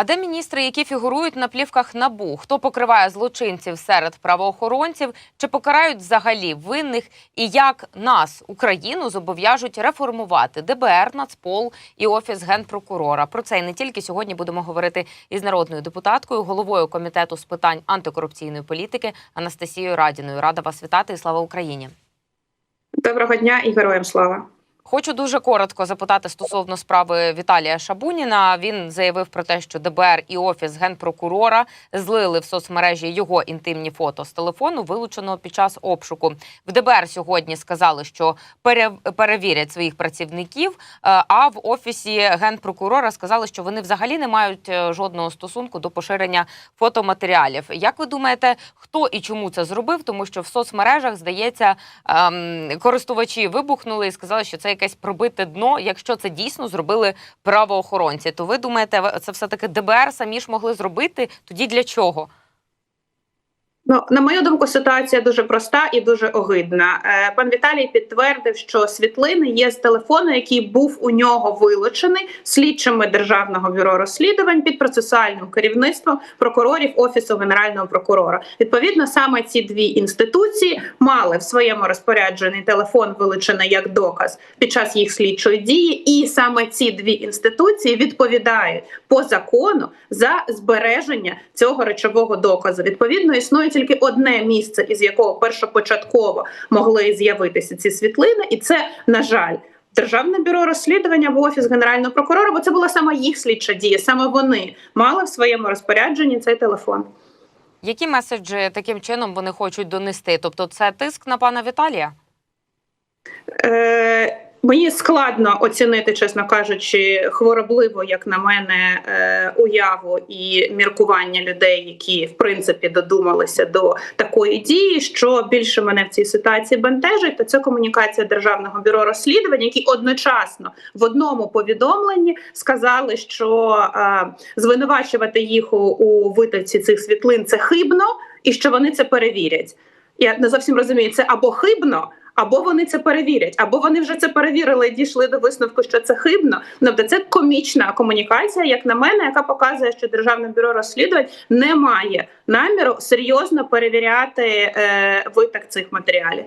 А де міністри, які фігурують на плівках набу? Хто покриває злочинців серед правоохоронців? Чи покарають взагалі винних? І як нас, Україну, зобов'яжуть реформувати ДБР, Нацпол і офіс генпрокурора? Про це і не тільки сьогодні будемо говорити із народною депутаткою, головою комітету з питань антикорупційної політики Анастасією Радіною. Рада вас вітати і слава Україні. Доброго дня і героям слава. Хочу дуже коротко запитати стосовно справи Віталія Шабуніна. Він заявив про те, що ДБР і офіс генпрокурора злили в соцмережі його інтимні фото з телефону, вилученого під час обшуку. В ДБР сьогодні сказали, що пере- перевірять своїх працівників. е, А в офісі генпрокурора сказали, що вони взагалі не мають е, жодного стосунку до поширення фотоматеріалів. Як ви думаєте, хто і чому це зробив? Тому що в соцмережах здається, ем, користувачі вибухнули і сказали, що це якесь пробите дно. Якщо це дійсно зробили правоохоронці, то ви думаєте, це все таки ДБР самі ж могли зробити? Тоді для чого? Ну, на мою думку, ситуація дуже проста і дуже огидна. Е, Пан Віталій підтвердив, що світлини є з телефону, який був у нього вилучений слідчими державного бюро розслідувань під процесуальним керівництвом прокурорів офісу генерального прокурора. Відповідно, саме ці дві інституції мали в своєму розпорядженні телефон вилучений як доказ під час їх слідчої дії, і саме ці дві інституції відповідають по закону за збереження цього речового доказу. Відповідно, існує тільки одне місце, із якого першопочатково могли з'явитися ці світлини, і це на жаль. Державне бюро розслідування або офіс генерального прокурора, бо це була саме їх слідча дія. Саме вони мали в своєму розпорядженні цей телефон. Які меседжі таким чином вони хочуть донести? Тобто, це тиск на пана Віталія? Е, Мені складно оцінити, чесно кажучи, хворобливо, як на мене, е, уяву і міркування людей, які в принципі додумалися до такої дії. Що більше мене в цій ситуації бентежить, то це комунікація державного бюро розслідувань, які одночасно в одному повідомленні сказали, що е, звинувачувати їх у, витавці цих світлин це хибно, і що вони це перевірять. Я не зовсім розумію, це або хибно. Або вони це перевірять, або вони вже це перевірили і дійшли до висновку, що це хибно. Тобто це комічна комунікація, як на мене, яка показує, що державне бюро розслідувань не має наміру серйозно перевіряти е, виток цих матеріалів.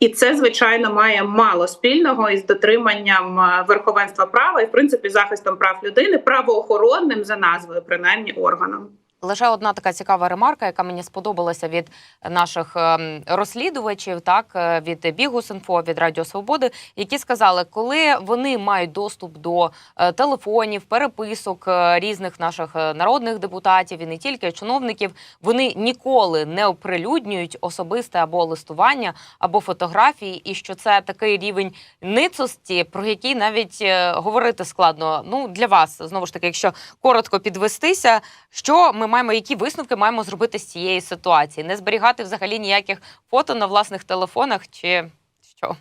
І це звичайно має мало спільного із дотриманням е, верховенства права і в принципі захистом прав людини, правоохоронним за назвою, принаймні органом. Лише одна така цікава ремарка, яка мені сподобалася від наших ем, розслідувачів, так е, від Бігус.Інфо, від Радіо Свободи, які сказали, коли вони мають доступ до е, телефонів, переписок е, різних наших е, народних депутатів і не тільки чиновників, вони ніколи не оприлюднюють особисте або листування, або фотографії, і що це такий рівень ницості, про який навіть е, говорити складно. Ну для вас знову ж таки, якщо коротко підвестися, що ми маємо, які висновки маємо зробити з цієї ситуації? Не зберігати взагалі ніяких фото на власних телефонах, чи що?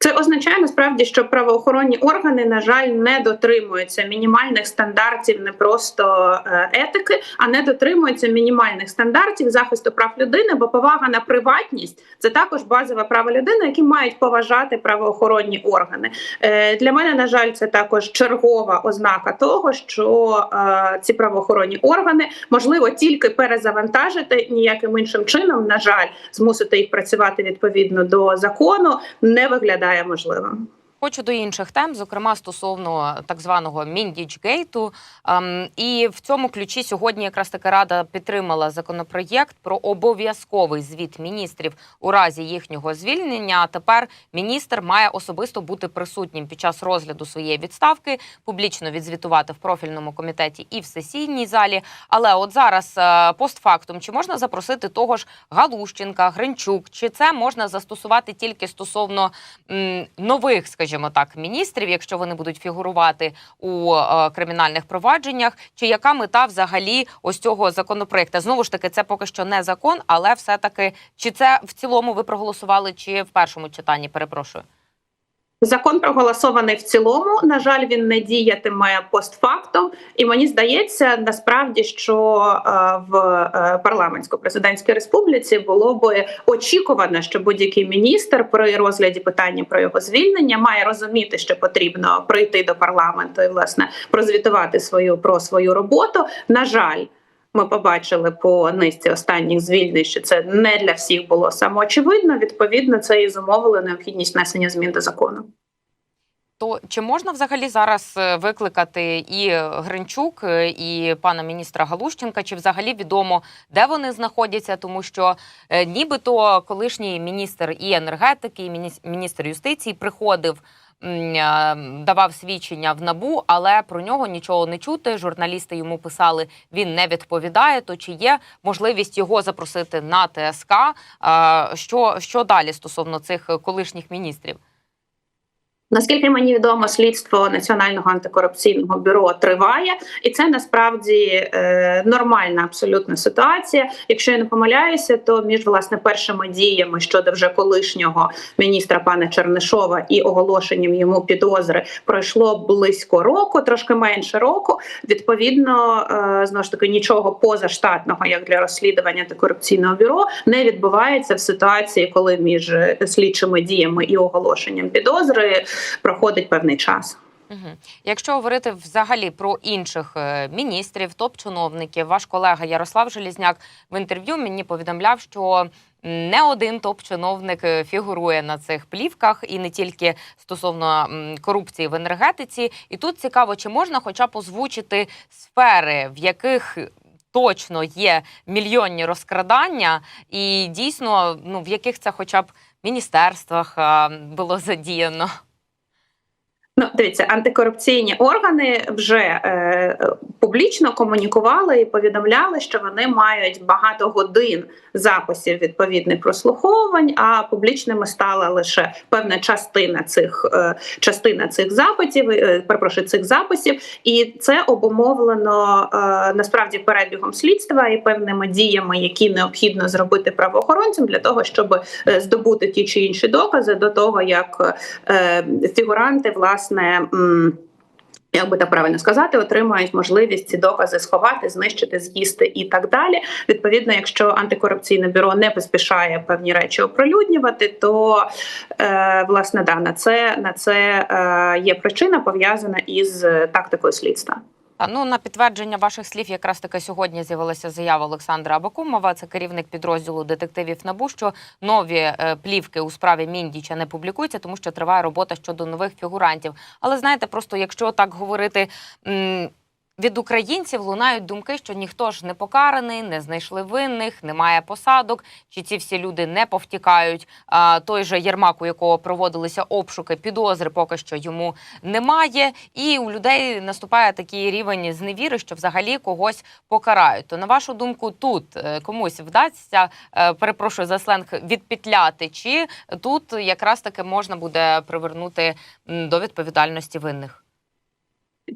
Це означає насправді, що правоохоронні органи, на жаль, не дотримуються мінімальних стандартів не просто е, етики, а не дотримуються мінімальних стандартів захисту прав людини, бо повага на приватність це також базове право людини, які мають поважати правоохоронні органи. Е, Для мене, на жаль, це також чергова ознака того, що е, ці правоохоронні органи можливо тільки перезавантажити ніяким іншим чином, на жаль, змусити їх працювати відповідно до закону не виглядає можливим. Хочу до інших тем, зокрема стосовно так званого Міндічгейту. Ем, і в цьому ключі сьогодні якраз таки рада підтримала законопроєкт про обов'язковий звіт міністрів у разі їхнього звільнення. Тепер міністр має особисто бути присутнім під час розгляду своєї відставки, публічно відзвітувати в профільному комітеті і в сесійній залі. Але от зараз е, постфактум чи можна запросити того ж Галущенка, Гринчук, чи це можна застосувати тільки стосовно нових, скажімо так, міністрів, якщо вони будуть фігурувати у е, кримінальних провадженнях, чи яка мета взагалі ось цього законопроекту? Знову ж таки, це поки що не закон, але все таки чи це в цілому ви проголосували, чи в першому читанні? Перепрошую. Закон проголосований в цілому. На жаль, він не діятиме постфактом, і мені здається, насправді, що е, в е, парламентсько-президентській республіці було би очікувано, що будь-який міністр при розгляді питання про його звільнення має розуміти, що потрібно прийти до парламенту і власне прозвітувати свою про свою роботу. На жаль. Ми побачили по низці останніх звільнень, що це не для всіх було самоочевидно. Відповідно, це і зумовило необхідність внесення змін до закону. То чи можна взагалі зараз е, викликати і Гринчук, е, і пана міністра Галущенка? Чи взагалі відомо, де вони знаходяться? Тому що е, нібито колишній міністр і енергетики, і міністр юстиції приходив. Е, Давав свідчення в набу, але про нього нічого не чути. Журналісти йому писали, він не відповідає. То чи є можливість його запросити на ТСК? Е, Що, що далі стосовно цих колишніх міністрів? Наскільки мені відомо, слідство Національного антикорупційного бюро триває, і це насправді е, нормальна абсолютна ситуація. Якщо я не помиляюся, то між власне першими діями щодо вже колишнього міністра пана Чернишова і оголошенням йому підозри пройшло близько року, трошки менше року. Відповідно, е, знову ж таки нічого позаштатного, як для розслідування антикорупційного бюро, не відбувається в ситуації, коли між слідчими діями і оголошенням підозри проходить певний час. Угу. Якщо говорити взагалі про інших е, міністрів, топ-чиновників, ваш колега Ярослав Желізняк в інтерв'ю мені повідомляв, що не один топ-чиновник е, фігурує на цих плівках, і не тільки стосовно корупції в енергетиці. І тут цікаво, чи можна хоча б озвучити сфери, в яких точно є мільйонні розкрадання, і дійсно, ну в яких це хоча б міністерствах було задіяно. Ну, дивіться, антикорупційні органи вже е, публічно комунікували і повідомляли, що вони мають багато годин записів відповідних прослуховувань, а публічними стала лише певна частина цих е, частина цих запитів, е, перепрошую, цих записів, і це обумовлено е, насправді перебігом слідства і певними діями, які необхідно зробити правоохоронцям для того, щоб е, здобути ті чи інші докази до того, як е, фігуранти власне. М, Як би так правильно сказати, отримають можливість ці докази сховати, знищити, з'їсти і так далі. Відповідно, якщо антикорупційне бюро не поспішає певні речі оприлюднювати, то е, власне да на це на це е, є причина пов'язана із е, тактикою слідства. Ну, на підтвердження ваших слів, якраз таки сьогодні з'явилася заява Олександра Абакумова, це керівник підрозділу детективів НАБУ, що нові е, плівки у справі Міндіча не публікуються, тому що триває робота щодо нових фігурантів. Але знаєте, просто якщо так говорити. Від українців лунають думки, що ніхто ж не покараний, не знайшли винних, немає посадок. Чи ці всі люди не повтікають? А той же Єрмак, у якого проводилися обшуки, підозри поки що йому немає. І у людей наступає такий рівень зневіри, що взагалі когось покарають. То на вашу думку, тут е, комусь вдасться, е, перепрошую за сленг, відпетляти, чи тут якраз таки можна буде привернути до відповідальності винних?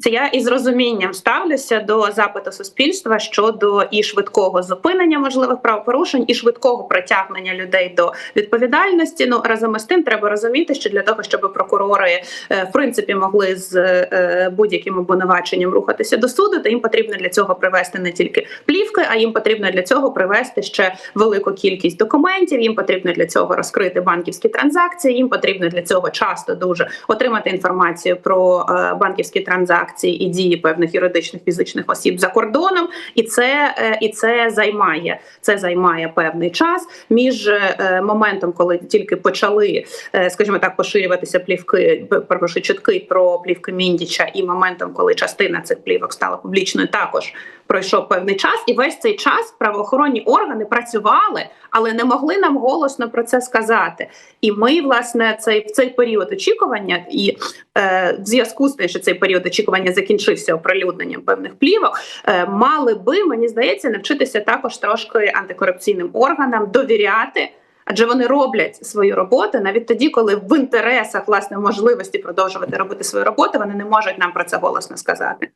Це я із розумінням ставлюся до запиту суспільства щодо і швидкого зупинення можливих правопорушень, і швидкого притягнення людей до відповідальності. Ну разом із тим, треба розуміти, що для того, щоб прокурори е, в принципі могли з е, будь-яким обвинуваченням рухатися до суду, то їм потрібно для цього привести не тільки плівки, а їм потрібно для цього привести ще велику кількість документів. Їм потрібно для цього розкрити банківські транзакції. Їм потрібно для цього часто дуже отримати інформацію про е, банківські транзакції і дії певних юридичних фізичних осіб за кордоном, і це е, і це займає це займає певний час. Між е, моментом, коли тільки почали, е, скажімо так, поширюватися плівки, перепрошую, чутки про плівки Міндіча, і моментом, коли частина цих плівок стала публічною, також пройшов певний час, і весь цей час правоохоронні органи працювали, але не могли нам голосно про це сказати. І ми, власне, цей в цей період очікування, і е, в зв'язку з тим, що цей період очікування закінчився оприлюдненням певних плівок, е, мали би мені здається навчитися також трошки антикорупційним органам довіряти. Адже вони роблять свою роботу навіть тоді, коли в інтересах власне можливості продовжувати робити свою роботу, вони не можуть нам про це голосно сказати.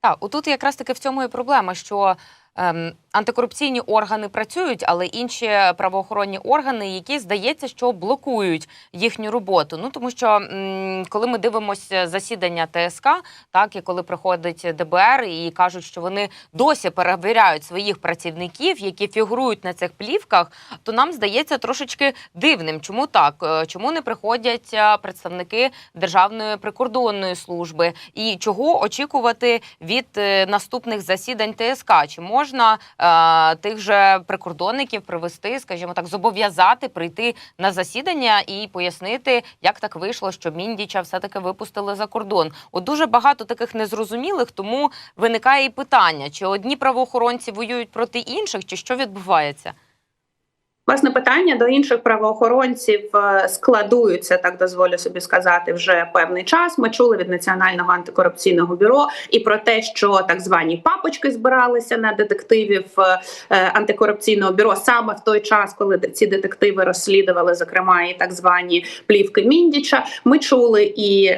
Так, отут якраз таки в цьому і проблема, що антикорупційні органи працюють, але інші правоохоронні органи, які здається, що блокують їхню роботу. Ну тому що коли ми дивимося засідання ТСК, так і коли приходить ДБР і кажуть, що вони досі перевіряють своїх працівників, які фігурують на цих плівках, то нам здається трошечки дивним. Чому так? Е, Чому не приходять е, представники Державної прикордонної служби? І чого очікувати від е, наступних засідань ТСК? Чи можна е, тих же прикордонників привести, скажімо так, зобов'язати прийти на засідання і пояснити, як так вийшло, що Міндіча все-таки випустили за кордон? От дуже багато таких незрозумілих, тому виникає і питання: чи одні правоохоронці воюють проти інших, чи що відбувається? Власне питання до інших правоохоронців е, складуються, так дозволю собі сказати, вже певний час. Ми чули від національного антикорупційного бюро і про те, що так звані папочки збиралися на детективів е, е, антикорупційного бюро саме в той час, коли ці детективи розслідували, зокрема, і так звані плівки Міндіча. Ми чули і.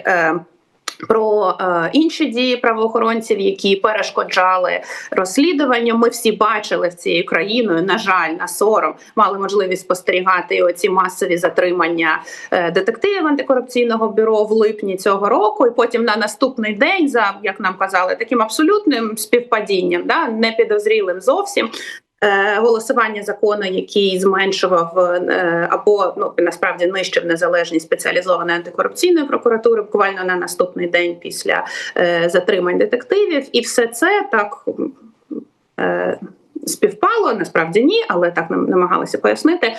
Про е, інші дії правоохоронців, які перешкоджали розслідуванню. Ми всі бачили в цією країною. На жаль, на сором мали можливість спостерігати оці масові затримання е, детективів антикорупційного бюро в липні цього року. І потім на наступний день, за як нам казали, таким абсолютним співпадінням, да не підозрілим зовсім. Е, Голосування закону, який зменшував е, або ну насправді нищив незалежність спеціалізованої антикорупційної прокуратури буквально на наступний день після е, затримань детективів, і все це так співпало. Насправді ні, але так нам намагалися пояснити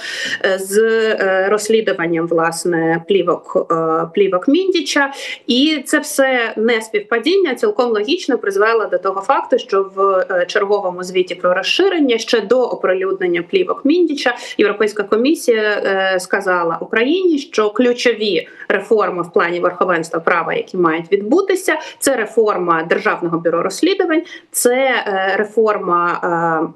е, з е, розслідуванням власне плівок е, плівок Міндіча, і це все не співпадіння цілком логічно призвело до того факту, що в черговому звіті про розширення ще до оприлюднення плівок Міндіча Європейська комісія сказала Україні, що ключові реформи в плані верховенства права, які мають відбутися, це реформа державного бюро розслідувань, це реформа.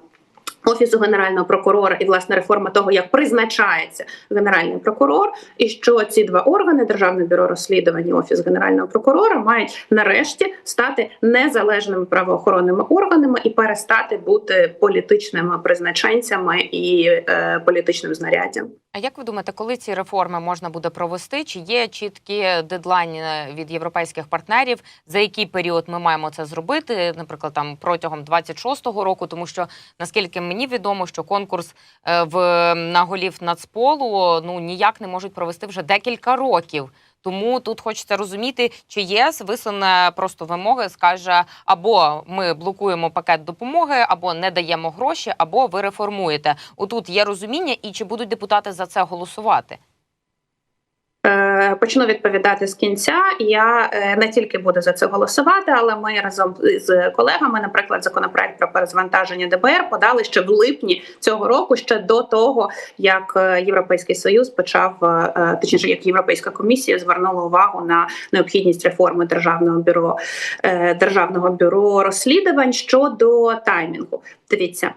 Офісу генерального прокурора і власне реформа того, як призначається генеральний прокурор, і що ці два органи Державне бюро розслідувань і офіс генерального прокурора мають нарешті стати незалежними правоохоронними органами і перестати бути політичними призначенцями і е, політичним знаряддям. А як ви думаєте, коли ці реформи можна буде провести? Чи є чіткі дедлайни від європейських партнерів, за який період ми маємо це зробити? Наприклад, там протягом 26-го року, тому що наскільки мені відомо, що конкурс е, в на голів нацполу ну ніяк не можуть провести вже декілька років. Тому тут хочеться розуміти, чи ЄС висуне просто вимоги, скаже або ми блокуємо пакет допомоги, або не даємо гроші, або ви реформуєте. Отут є розуміння, і чи будуть депутати за це голосувати? Почну відповідати з кінця. Я е, не тільки буду за це голосувати, але ми разом з колегами, наприклад, законопроект про перезвантаження ДБР подали ще в липні цього року, ще до того як е, Європейський Союз почав е, точніше, як Європейська комісія звернула увагу на необхідність реформи державного бюро державного бюро розслідувань щодо таймінгу. Дивіться.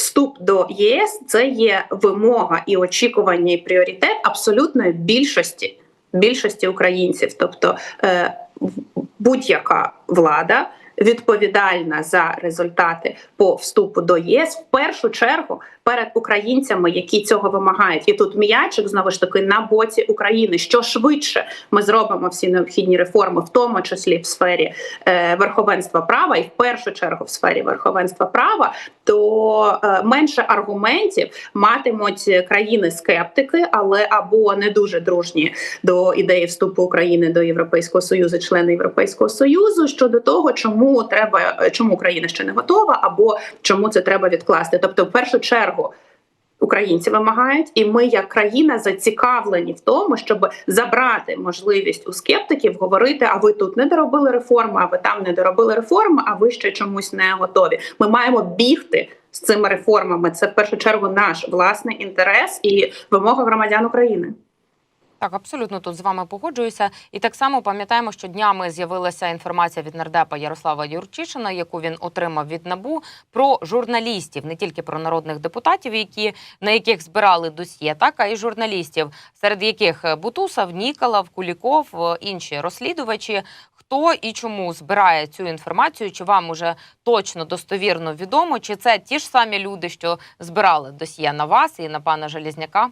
Вступ до ЄС це є вимога і очікування, і пріоритет абсолютної більшості більшості українців. Тобто е, будь-яка влада відповідальна за результати по вступу до ЄС в першу чергу перед українцями, які цього вимагають. І тут м'ячик знову ж таки на боці України. Що швидше ми зробимо всі необхідні реформи, в тому числі в сфері е, верховенства права, і в першу чергу в сфері верховенства права, то е, менше аргументів матимуть країни-скептики, але або не дуже дружні до ідеї вступу України до Європейського союзу, члени Європейського союзу щодо того, чому треба чому Україна ще не готова, або чому це треба відкласти. Тобто, в першу чергу. Українці вимагають, і ми, як країна, зацікавлені в тому, щоб забрати можливість у скептиків говорити: а ви тут не доробили реформи, а ви там не доробили реформи, а ви ще чомусь не готові. Ми маємо бігти з цими реформами. Це в першу чергу наш власний інтерес і вимога громадян України. Так, абсолютно тут з вами погоджуюся. І так само пам'ятаємо, що днями з'явилася інформація від нардепа Ярослава Юрчишина, яку він отримав від набу про журналістів, не тільки про народних депутатів, які на яких збирали досьє, так а й журналістів, серед яких Бутусов, Ніколав, Куліков, е, інші розслідувачі. Хто і чому збирає цю інформацію? Чи вам уже точно достовірно відомо? Чи це ті ж самі люди, що збирали досьє на вас і на пана Желізняка?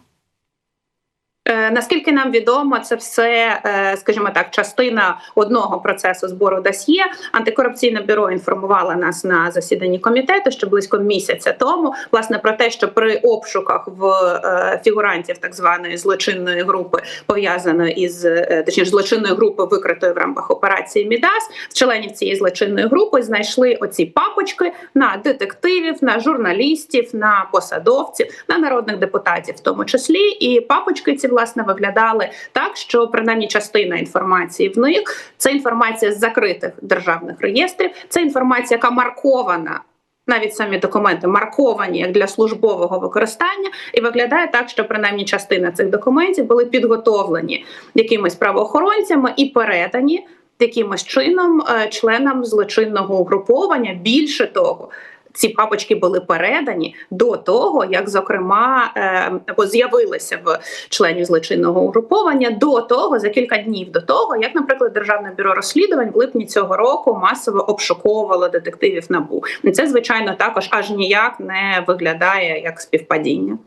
Е, Наскільки нам відомо, це все, е, скажімо так, частина одного процесу збору досьє. Антикорупційне бюро інформувало нас на засіданні комітету, що близько місяця тому, власне, про те, що при обшуках в е, фігурантів так званої злочинної групи, пов'язаної із точніше злочинної групи, викритої в рамках операції Мідас, з членів цієї злочинної групи знайшли оці папочки на детективів, на журналістів, на посадовців, на народних депутатів, в тому числі, і папочки ці власне виглядали так, що принаймні частина інформації в них це інформація з закритих державних реєстрів, це інформація, яка маркована. Навіть самі документи марковані як для службового використання, і виглядає так, що принаймні частина цих документів були підготовлені якимись правоохоронцями і передані якимось чином е, членам злочинного угруповання. Більше того, ці папочки були передані до того, як зокрема е, або з'явилися в членів злочинного угруповання до того, за кілька днів до того, як, наприклад, державне бюро розслідувань в липні цього року масово обшуковувало детективів набу. Це звичайно також аж ніяк не виглядає як співпадіння.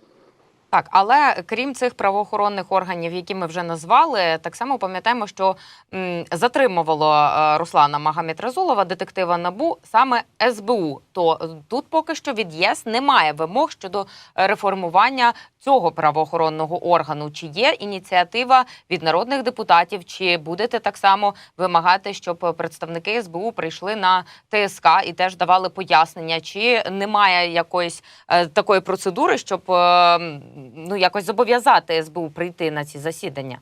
Так, але крім цих правоохоронних органів, які ми вже назвали, так само пам'ятаємо, що м, затримувало е, Руслана Магомедразулова, детектива Набу, саме СБУ. То е, тут поки що від ЄС немає вимог щодо е, реформування цього правоохоронного органу. Чи є ініціатива від народних депутатів, чи будете так само вимагати, щоб представники СБУ прийшли на ТСК і теж давали пояснення, чи немає якоїсь е, такої процедури, щоб е, ну якось зобов'язати СБУ прийти на ці засідання?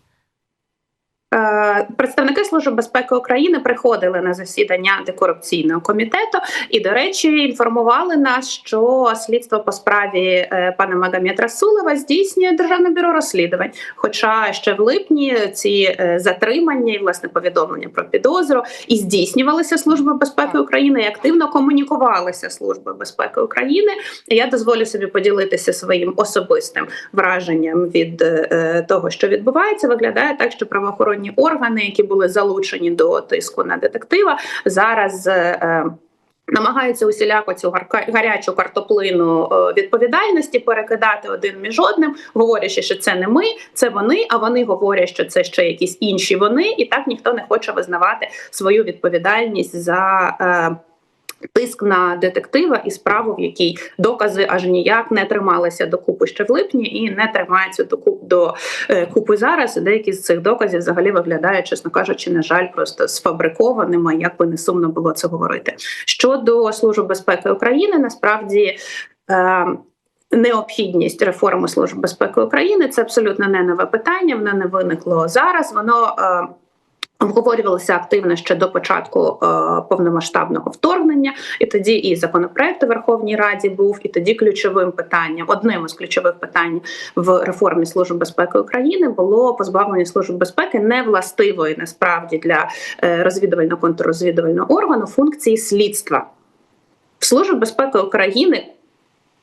Е, Представники Служби безпеки України приходили на засідання антикорупційного комітету і, до речі, інформували нас, що слідство по справі е, пана Магомед Расулова здійснює державне бюро розслідувань. Хоча ще в липні ці е, затримання і власне повідомлення про підозру і здійснювалися Службою безпеки України, і активно комунікувалися Службою безпеки України. Я дозволю собі поділитися своїм особистим враженням від того, що відбувається. Виглядає так, що правоохоронні органи, які були залучені до тиску на детектива, зараз. е, Намагаються усіляко цю гарячу картоплину е, відповідальності перекидати один між одним, говорячи, що це не ми, це вони. А вони говорять, що це ще якісь інші вони, і так ніхто не хоче визнавати свою відповідальність за. Е, Тиск на детектива і справу, в якій докази аж ніяк не трималися докупи ще в липні і не тримаються до до е, купи зараз. І Деякі з цих доказів взагалі виглядають, чесно кажучи, на жаль, просто сфабрикованими. Як би не сумно було це говорити. Щодо служби безпеки України, насправді. Е, Необхідність реформи служби безпеки України це абсолютно не нове питання. Воно не виникло зараз. Воно обговорювалося активно ще до початку е, повномасштабного вторгнення, і тоді і законопроект у Верховній Раді був, і тоді ключовим питанням, одним із ключових питань в реформі служби безпеки України було позбавлення служби безпеки невластивої насправді для е, розвідувально контррозвідувального органу функції слідства. В Службі безпеки України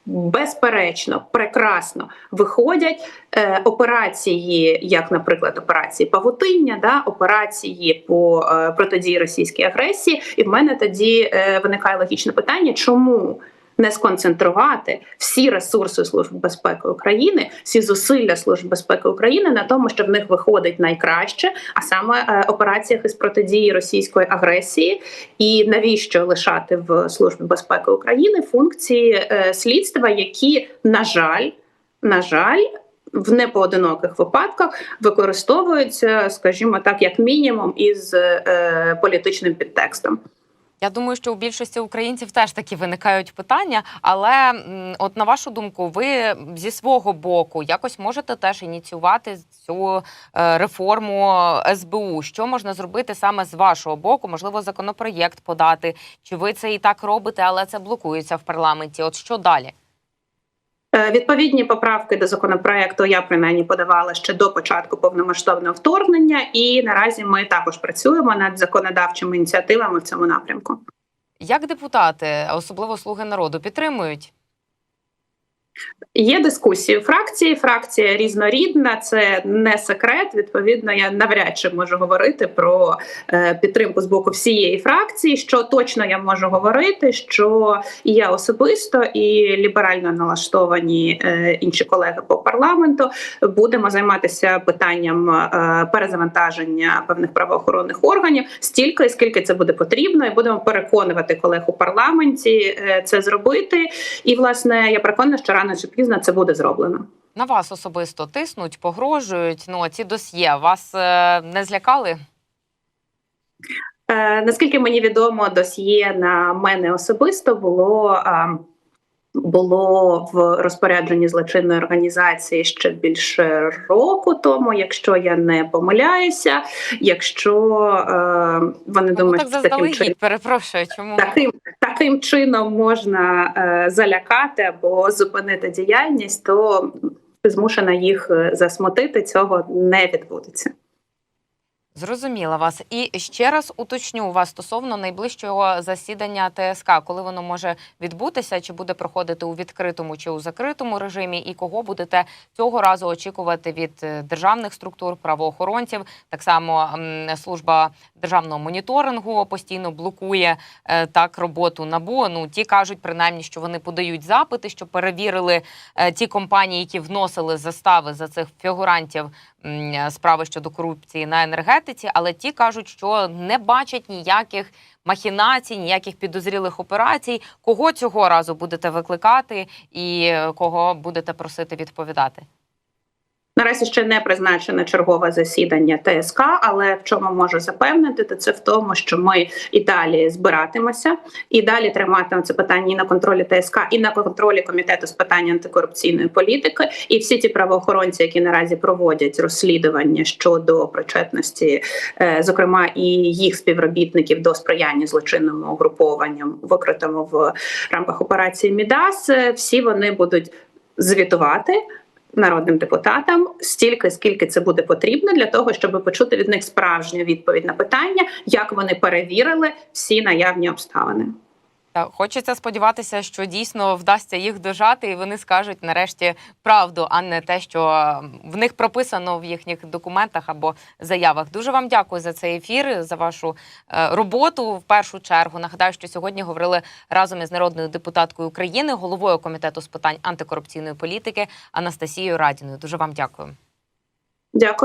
безперечно, прекрасно виходять е, операції, як, наприклад, операції павутиння, да, операції по е, протидії російській агресії. І в мене тоді е, виникає логічне питання, чому не сконцентрувати всі ресурси Служби безпеки України, всі зусилля Служби безпеки України на тому, що в них виходить найкраще, а саме е, операціях із протидії російської агресії, і навіщо лишати в Службі безпеки України функції е, слідства, які на жаль, на жаль. В непоодиноких випадках використовуються, скажімо так, як мінімум, із е, політичним підтекстом. Я думаю, що у більшості українців теж такі виникають питання. Але от на вашу думку, ви зі свого боку якось можете теж ініціювати цю е, реформу СБУ. Що можна зробити саме з вашого боку? Можливо, законопроєкт подати, чи ви це і так робите, але це блокується в парламенті? От що далі? Е, Відповідні поправки до законопроекту я принаймні подавала ще до початку повномасштабного вторгнення, і наразі ми також працюємо над законодавчими ініціативами в цьому напрямку. Як депутати, особливо слуги народу, підтримують? Є дискусії фракції. Фракція різнорідна, це не секрет. Відповідно, я навряд чи можу говорити про е, підтримку з боку всієї фракції. Що точно я можу говорити, що і я особисто, і ліберально налаштовані е, інші колеги по парламенту будемо займатися питанням е, перезавантаження певних правоохоронних органів стільки, скільки це буде потрібно, і будемо переконувати колег у парламенті це зробити. І власне я переконана, що рано чи пізно це буде зроблено. На вас особисто тиснуть, погрожують. Ну ці досьє вас е, не злякали? Е, наскільки мені відомо, досьє на мене особисто було. е, було в розпорядженні злочинної організації ще більше року тому, якщо я не помиляюся. Якщо е, вони Чому думають, так таким чином. Перепрошую, чому? таким, таким чином можна е, залякати або зупинити діяльність, то змушена їх е, засмутити. Цього не відбудеться. Зрозуміла вас. І ще раз уточню вас стосовно найближчого засідання ТСК, коли воно може відбутися, чи буде проходити у відкритому чи у закритому режимі, і кого будете цього разу очікувати від е, державних структур, правоохоронців. Так само служба державного моніторингу постійно блокує е, так роботу набу. Ну ті кажуть, принаймні, що вони подають запити, що перевірили е, ті компанії, які вносили застави за цих фігурантів справи щодо корупції на енергетиці, але ті кажуть, що не бачать ніяких махінацій, ніяких підозрілих операцій. Кого цього разу будете викликати і кого будете просити відповідати? Наразі ще не призначене чергове засідання ТСК, але в чому можу запевнити, то це в тому, що ми і далі збиратимося, і далі триматимемо це питання і на контролі ТСК, і на контролі комітету з питань антикорупційної політики. І всі ті правоохоронці, які наразі проводять розслідування щодо причетності, е, зокрема і їх співробітників до сприяння злочинному угрупованням, викритому в рамках операції Мідас, е, всі вони будуть звітувати народним депутатам стільки, скільки це буде потрібно для того, щоб почути від них справжню відповідь на питання, як вони перевірили всі наявні обставини. Та хочеться сподіватися, що дійсно вдасться їх дожати, і вони скажуть нарешті правду, а не те, що в них прописано в їхніх документах або заявах. Дуже вам дякую за цей ефір, за вашу е, роботу. В першу чергу нагадаю, що сьогодні говорили разом із народною депутаткою України, головою комітету з питань антикорупційної політики Анастасією Радіною. Дуже вам дякую. Дякую.